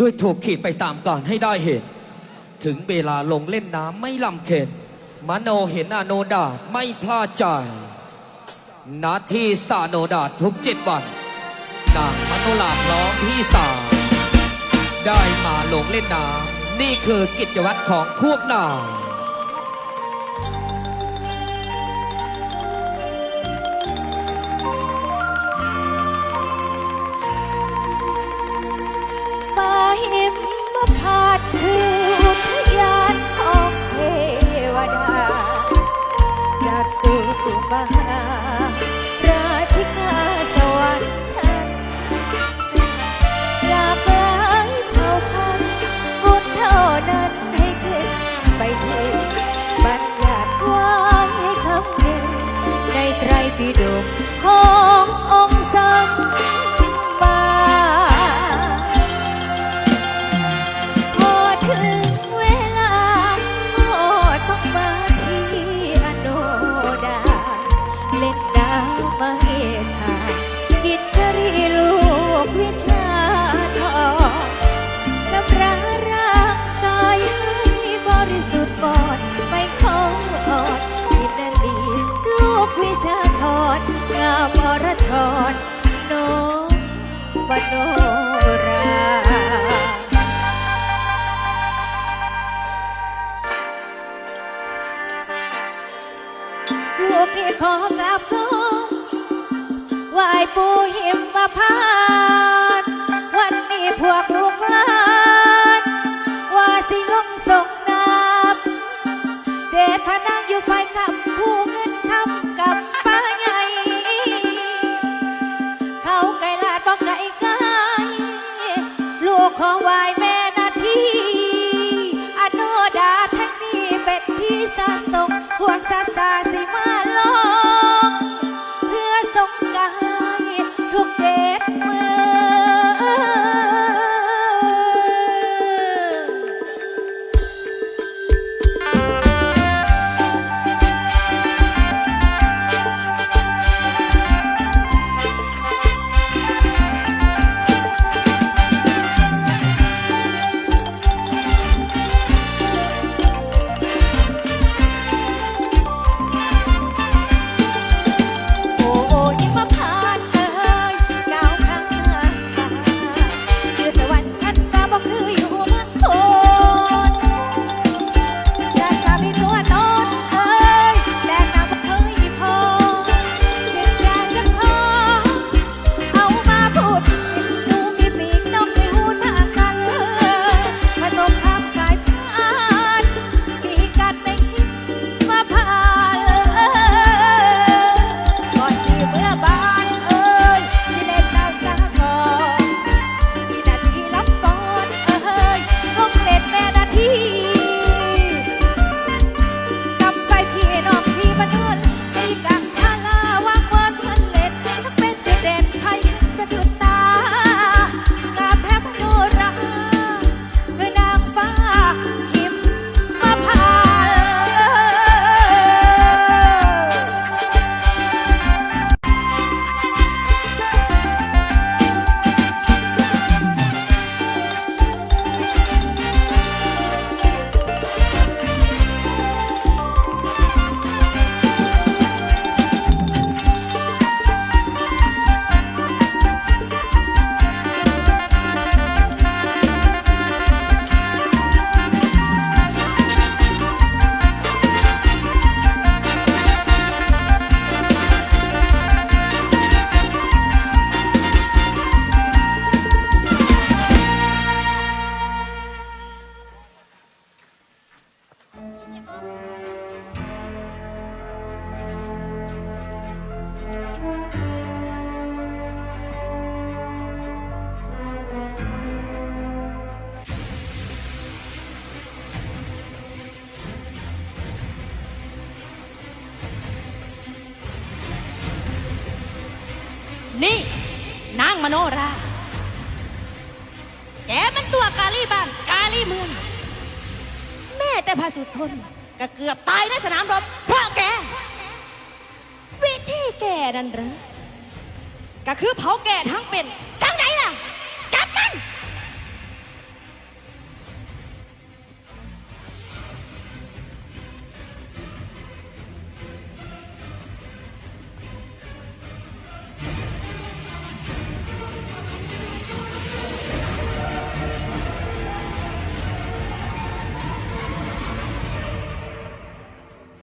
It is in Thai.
ด้วยถูกขีดไปตามการให้ได้เหตุ ถึงเวลาลงเล่นน้ำไม่ลำเค็นมโนเห็นอโนดาไม่พลาดใจนาที่สาโนดาทุกเจ็ดวันนางมโนลาพร้อมพี่สาวได้มาลงเล่นน้ำนี่คือกิจวัตรของพวกนาง ตุ กิจรีลูกวิชาทองชำระร่างกายให้บริสุทธิ์ก่อนไม่ขออ่อนกิจรีลูกวิชาทองงามอรชรน้องบโน วายปูหิมมาพานวันนี้พวกลูกหลานว่าสิลงส่งน้ำเจพนังอยู่ไฟคำ นี่ นางมโนรา แกมันตัวกาลีบ้านกาลีเมืองแม่แต่พาสุทนก็เกือบตายในสนามรบเพราะแก วิธีแกนั่นเหรอก็คือเผาแกทั้งเป็น